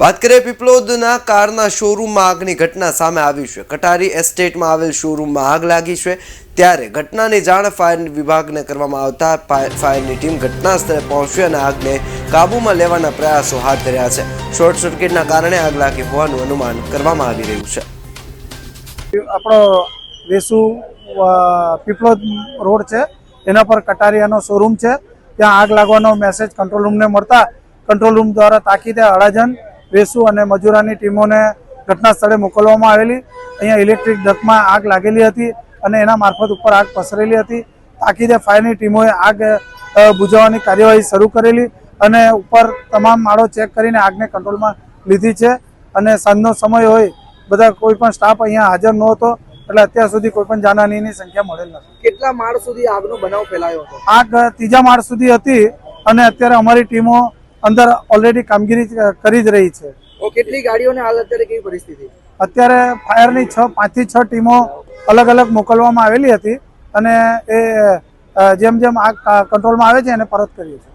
વાત કરીએ પીપલોદના કારના શોરૂમમાં આગની ઘટના સામે આવી છે. કટારી એસ્ટેટમાં આવેલ શોરૂમમાં આગ લાગી છે. ત્યારે ઘટનાની જાણ ફાયર વિભાગને કરવામાં આવતા ફાય- ફાયરની ટીમ ઘટના સ્થળે પહોંચી અને આગને કાબૂમાં લેવાના પ્રયાસો હાથ ધર્યા છે. શોર્ટ સર્કિટના કારણે આગ લાગી હોવાનું અનુમાન કરવામાં આવી રહ્યું છે. આપણો વેસુ પીપલોદ રોડ છે. એના પર કટારિયાનો શોરૂમ છે. ત્યાં આગ લાગવાનો મેસેજ કંટ્રોલ રૂમને મળતા કંટ્રોલ રૂમ દ્વારા તાકીદે અડાજણ વેસુ અને મજૂરાની ટીમોને ઘટના સ્થળે મોકલવામાં આવેલી. અહીંયા ઇલેક્ટ્રિક ડકમાં આગ લાગેલી હતી અને એના મારફત ઉપર આગ પસરેલી હતી. તાકીદે ફાયરની ટીમોએ આગ બુજાવવાની કાર્યવાહી શરૂ કરેલી અને ઉપર તમામ માળો ચેક કરીને આગને કંટ્રોલમાં લીધી છે. અને સાંજનો સમય હોય બધા કોઈ પણ સ્ટાફ અહીંયા હાજર નહોતો એટલે અત્યાર સુધી કોઈ પણ જાનહાનીની સંખ્યા મળેલ નથી. કેટલા માળ સુધી આગનો બનાવ ફેલાયો હતો? આગ ત્રીજા માળ સુધી હતી અને અત્યારે અમારી ટીમો અંદર ઓલરેડી કામગીરી કરી જ રહી છે. કેટલી ગાડીઓને હાલ અત્યારે કેવી પરિસ્થિતિ? અત્યારે ફાયરની છ પાંચથી છ ટીમો અલગ અલગ મોકલવામાં આવેલી હતી અને એ જેમ જેમ આગ કંટ્રોલમાં આવે છે એને પરત કરીએ છીએ.